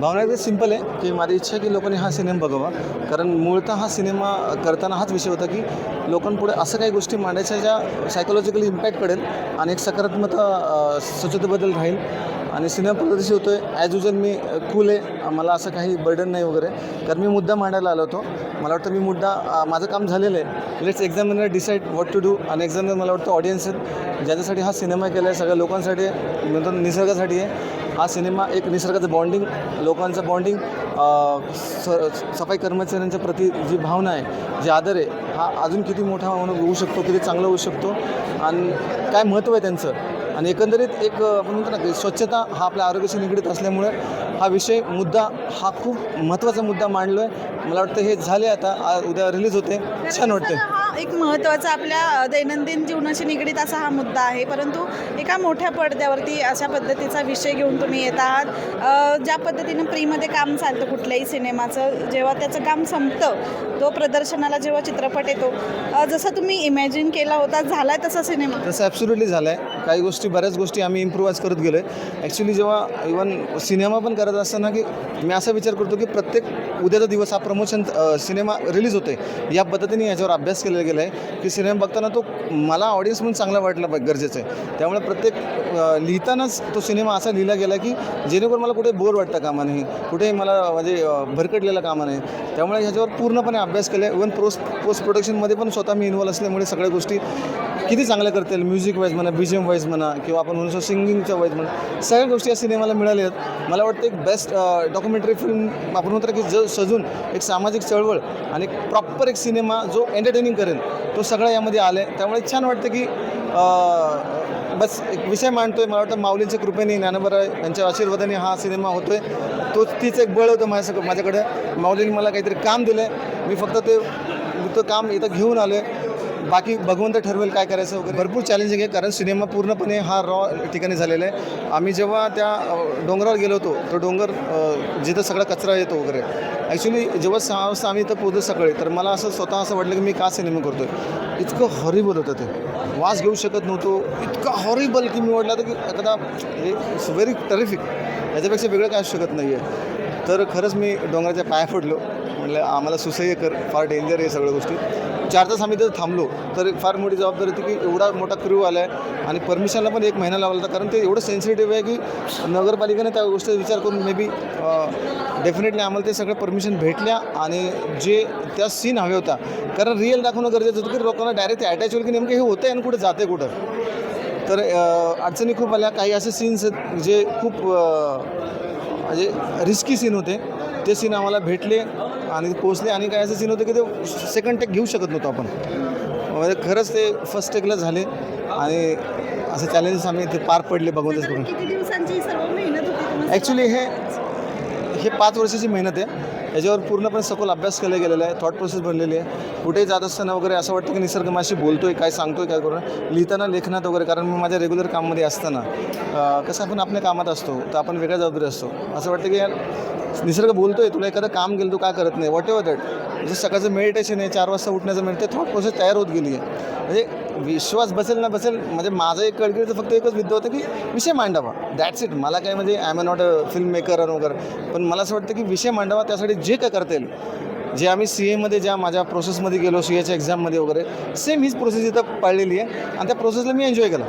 भावना एकदम सिंपल आहे की माझी इच्छा आहे की लोकांनी हा सिनेमा बघावा. कारण मूळतः हा सिनेमा करताना हाच विषय होता की लोकांपुढे असं काही गोष्टी मांडायच्या ज्या सायकोलॉजिकली इम्पॅक्ट पडेल आणि एक सकारात्मकता स्वच्छतेबद्दल राहील. आणि सिनेमा प्रदर्शित होतो आहे ॲज युजल मी कूल आहे. मला असं काही बर्डन नाही वगैरे. कारण मी मुद्दा मांडायला आलो होतो. मला वाटतं मी मुद्दा माझं काम झालेलं आहे. Let's examiner decide what to do आणि एक्झामिनर मला वाटतं ऑडियन्स आहेत. ज्याच्यासाठी हा सिनेमा केला आहे सगळ्या लोकांसाठी नंतर निसर्गासाठी आहे. हा सिनेमा एक निसर्गाचं बॉन्डिंग लोकांचं बॉन्डिंग स सफाई कर्मचाऱ्यांच्या प्रती जी भावना आहे जे आदर आहे हा अजून किती मोठा म्हणून होऊ शकतो किती चांगला होऊ शकतो आणि काय महत्त्व आहे त्यांचं? आणि एकंदरीत एक आपण म्हणतो ना की स्वच्छता हा आपल्या आरोग्याशी निगडीत असल्यामुळे हा विषय मुद्दा हा खूप महत्त्वाचा मुद्दा मांडलो आहे मला वाटतं हे झाले आता उद्या रिलीज होते. छान वाटते हा एक महत्त्वाचा आपल्या दैनंदिन जीवनाशी निगडीत असा हा मुद्दा आहे. परंतु एका मोठ्या पडद्यावरती अशा पद्धतीचा विषय घेऊन तुम्ही येत आहात. ज्या पद्धतीनं प्रीमध्ये काम चालतं कुठल्याही सिनेमाचं जेव्हा त्याचं काम संपतं तो प्रदर्शनाला जेव्हा चित्रपट येतो जसं तुम्ही इमॅजिन केला होता झाला आहे तसा सिनेमा? तसं ॲब्सोल्युटली झाला आहे काही गोष्टी बऱ्याच गोष्टी आम्ही इम्प्रूव्हाइज करत गेलो आहे ॲक्च्युली जेव्हा इवन सिनेमा पण करत असताना की मी असा विचार करतो की प्रत्येक उद्याचा दिवस हा प्रमोशन सिनेमा रिलीज होते या पद्धतीने याच्यावर अभ्यास केला गेला आहे की सिनेमा बघताना तो मला ऑडियन्स म्हणून चांगला वाटला पाहिजे गरजेचं आहे. त्यामुळे प्रत्येक लिहितानाच तो सिनेमा असा लिहिला गेला की जेणेकरून मला कुठे बोर वाटतं कामा नाही कुठेही मला म्हणजे भरकटलेलं कामा नाही त्यामुळे ह्याच्यावर पूर्णपणे अभ्यास केला आहे इवन प्रोस पोस्ट प्रोडक्शनमध्ये पण स्वतः मी इन्वॉल्व असल्यामुळे सगळ्या गोष्टी किती चांगल्या करता येईल म्युझिक वाईज म्हणा बी जी एम वाईज म्हणा किंवा आपण म्हणू शकतो सिंगिंगच्या वाईज म्हणा सगळ्या गोष्टी या सिनेमाला मिळाल्या आहेत. मला वाटतं एक बेस्ट डॉक्युमेंटरी फिल्म आपण म्हणतो की ज सजून एक सामाजिक चळवळ आणि प्रॉपर एक सिनेमा जो एंटरटेनिंग करेल तो सगळा यामध्ये आला आहे त्यामुळे छान वाटतं की बस एक विषय मांडतो आहे मला वाटतं माऊलींच्या कृपेने ज्ञानोबा यांच्या आशीर्वादाने हा सिनेमा होतो आहे तो तीच एक बळ होतं माझ्या माझ्याकडे. माऊलींनी मला काहीतरी काम दिलं आहे मी फक्त ते तो काम इथं घेऊन आलो आहे बाकी भगवंत ठरवेल काय करायचं वगैरे. भरपूर चॅलेंजिंग आहे कारण सिनेमा पूर्णपणे हा रॉ ठिकाणी झालेला आहे. आम्ही जेव्हा त्या डोंगरावर गेलो होतो तो डोंगर जिथं सगळा कचरा येतो वगैरे. ॲक्च्युली जेव्हा सहा वाजता आम्ही इथं पोहोचलो सकाळी तर मला असं स्वतः असं वाटलं की मी का सिनेमा करतो आहे इतकं हॉरिबल होतं ते. वास घेऊ शकत नव्हतो. इतकं हॉरिबल की मी वाटलं तर की एखादा इट्स व्हेरी टरिफिक याच्यापेक्षा वेगळं काय असू शकत नाही आहे तर खरंच मी डोंगराच्या पाया पडलो. म्हणलं आम्हाला सुसह्य कर फार डेंजर आहे सगळ्या गोष्टी. चार तास आम्ही जर थांबलो तर एक फार मोठी जबाबदारी होती की एवढा मोठा क्रू आला आहे आणि परमिशनला पण एक महिना लावला होता कारण ते एवढं सेन्सिटिव्ह आहे की नगरपालिकेने त्या गोष्टीचा विचार करून मे बी डेफिनेटली आम्हाला ते सगळं परमिशन भेटल्या आणि जे त्या सीन हवे होता कारण रिअल दाखवणं गरजेचं होतं की लोकांना डायरेक्ट अटॅच होईल की नेमकं हे होतं आहे आणि कुठे जाते कुठं. तर अडचणी खूप आल्या. काही असे सीन्स आहेत जे खूप म्हणजे रिस्की सीन होते. ते सीन आम्हाला भेटले. आणि पोचले आणि काही असे सीन होते की ते सेकंड टेक घेऊ शकत नव्हतो आपण. म्हणजे खरंच ते फर्स्ट टेकला झाले आणि असे चॅलेंजेस आम्ही ते पार पडले भगवंतच करून. तुम्हाला? ॲक्च्युली हे हे पाच वर्षाची मेहनत आहे. याच्यावर पूर्णपणे सखोल अभ्यास केला गेलेला आहे. थॉट प्रोसेस बनलेली आहे. कुठेही जात असताना वगैरे असं वाटतं की निसर्ग माझी आहे काय सांगतो आहे काय करून. लिहिताना लेखनात वगैरे कारण मी माझ्या रेग्युलर काममध्ये असताना कसं आपण आपल्या कामात असतो तर आपण वेगळ्या जबाबदारी असतो. असं वाटतं की निसर्ग बोलतो आहे तुला एखादं काम केलं तू का करत नाही. वॉट एव्हर दॅट जसं सकाळचं मेडिटेशन आहे चार वाजता उठण्याचं मेडिट ते थॉट प्रोसेस तयार होत गेली आहे. म्हणजे विश्वास बसेल ना बसेल म्हणजे माझं एक कळकळीचं फक्त एकच विद्या होतं की विषय मांडावा. दॅट्स इट मला काय म्हणजे I am not a film maker वगैरे पण मला असं वाटतं की विषय मांडावा त्यासाठी जे काय करता येईल जे आम्ही सी एमध्ये ज्या माझ्या प्रोसेसमध्ये गेलो सी एच्या एक्झाममध्ये वगैरे सेम हीच प्रोसेस इथं पाळलेली आहे. आणि त्या प्रोसेसला मी एन्जॉय केला.